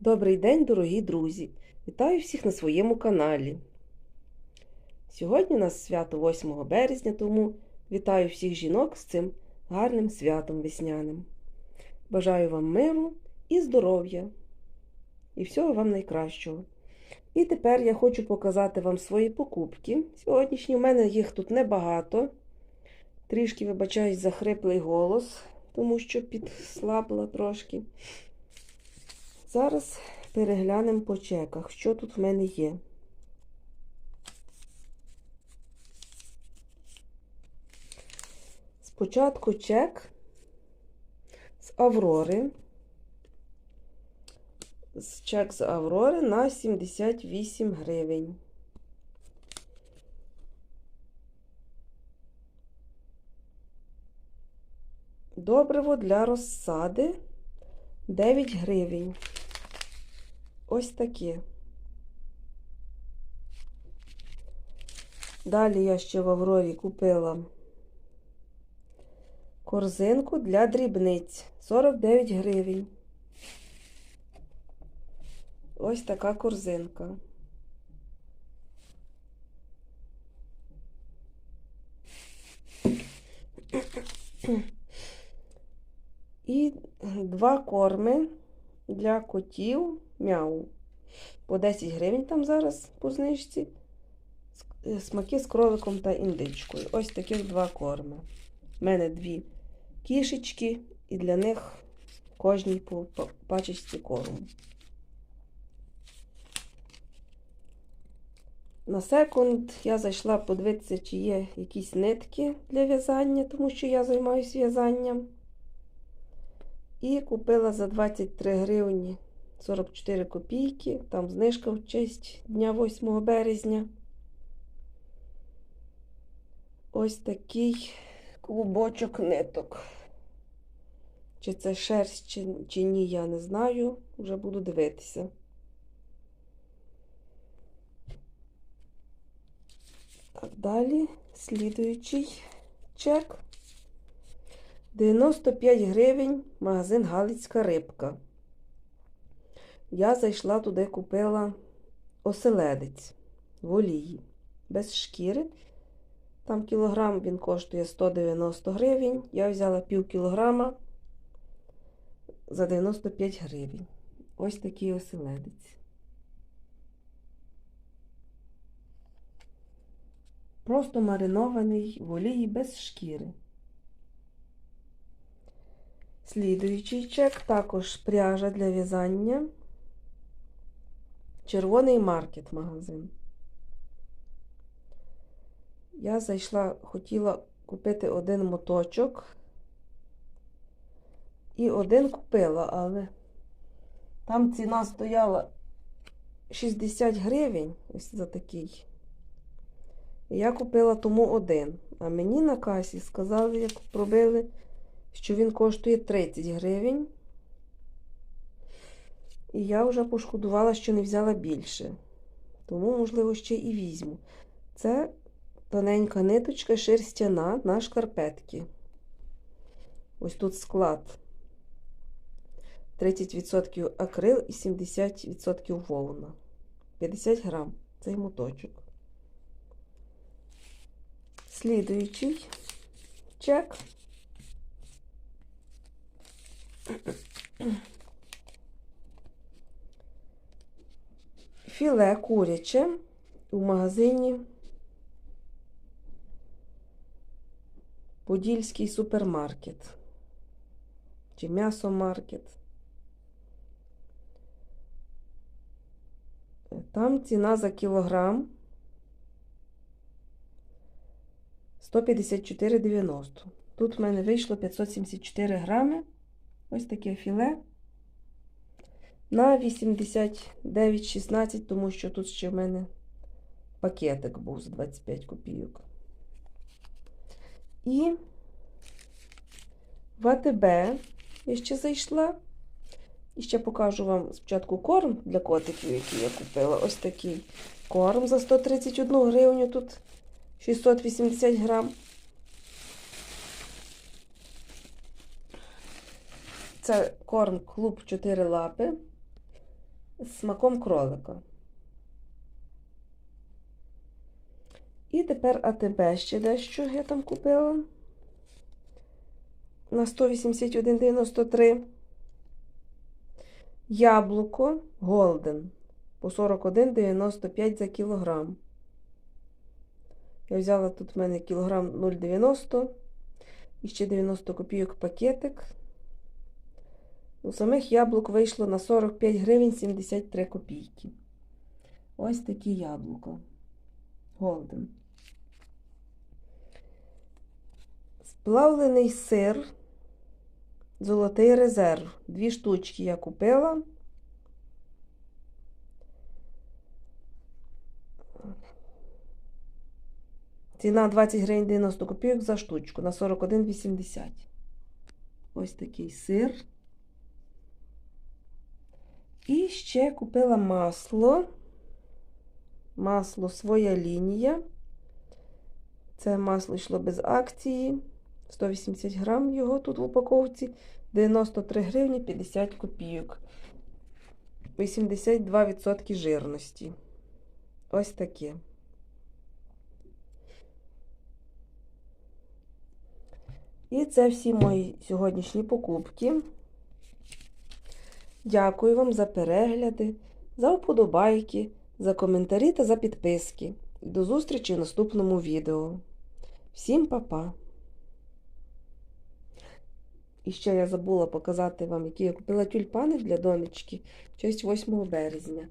Добрий день, дорогі друзі! Вітаю всіх на своєму каналі. Сьогодні у нас свято 8 березня, тому вітаю всіх жінок з цим гарним святом весняним. Бажаю вам миру і здоров'я і всього вам найкращого. І тепер я хочу показати вам свої покупки. Сьогоднішні у мене їх тут небагато. Трішки, вибачаюсь, за хриплий голос, тому що підслабла трошки. Зараз переглянемо по чеках, що тут в мене є. Спочатку чек з Аврори. З Чек з Аврори на 78 гривень. Добриво для розсади 9 гривень. Ось таке. Далі я ще в Аврорі купила корзинку для дрібниць 49 гривень. Ось така корзинка. І два корми для котів мяу. По 10 гривень там зараз по знижці. Смаки з кроликом та індичкою. Ось таких два корми. У мене дві кішечки, і для них кожній по пачечці корму. На секунд я зайшла подивитися, чи є якісь нитки для в'язання, тому що я займаюся в'язанням. І купила за 23 гривні 44 копійки. Там знижка в честь дня 8 березня. Ось такий клубочок ниток. Чи це шерсть, чи, чи ні, я не знаю. Вже буду дивитися. Так, далі слідуючий чек. 95 гривень магазин Галицька рибка. Я зайшла туди, купила оселедець в олії без шкіри. Там кілограм він коштує 190 гривень. Я взяла пів кілограма за 95 гривень. Ось такий оселедець. Просто маринований в олії без шкіри. Слідуючий чек також пряжа для в'язання. Червоний маркет магазин. Я зайшла, хотіла купити один моточок. І один купила, але там ціна стояла 60 гривень, ось за такий. І я купила тому один. А мені на касі сказали, як пробили що він коштує 30 гривень. І я вже пошкодувала, що не взяла більше. Тому, можливо, ще і візьму. Це тоненька ниточка шерстяна на шкарпетки. Ось тут склад. 30% акрил і 70% вовна. 50 грам цей моточок. Слідуючий чек. Філе куряче у магазині Подільський супермаркет чи м'ясомаркет. Там ціна за кілограм 154,90. Тут в мене вийшло 574 грами. Ось таке філе на 89,16, тому що тут ще в мене пакетик був за 25 копійок. І в АТБ я ще зайшла. І ще покажу вам спочатку корм для котиків, який я купила. Ось такий корм за 131 гривню, тут 680 грам. Це корм клуб 4 лапи. З смаком кролика. І тепер АТБ ще дещо я там купила на 181,93. Яблуко Голден по 41,95 за кілограм. Я взяла тут в мене кілограм 0,90 і ще 90 копійок пакетик. У самих яблук вийшло на 45 гривень 73 копійки. Ось такі яблука. Голден. Сплавлений сир. Золотий резерв. Дві штучки я купила. Ціна 20 гривень 90 копійок за штучку на 41,80. Ось такий сир. І ще купила масло. Масло своя лінія. Це масло йшло без акції. 180 грам його тут в упаковці. 93 гривні 50 копійок. 82% жирності. Ось таке. І це всі мої сьогоднішні покупки. Дякую вам за перегляди, за вподобайки, за коментарі та за підписки. До зустрічі в наступному відео. Всім па-па! І ще я забула показати вам, які я купила тюльпани для донечки в честь 8 березня.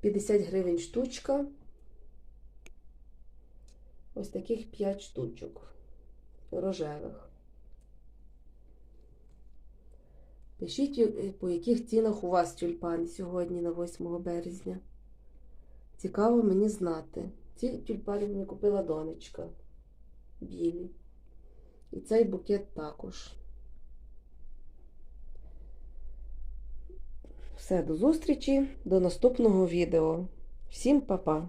50 гривень штучка. Ось таких 5 штучок рожевих. Пишіть, е, по яких цінах у вас тюльпани сьогодні на 8 березня. Цікаво мені знати. Ці тюльпани мені купила донечка. Білі. І цей букет також. Все, до зустрічі, до наступного відео. Всім па-па!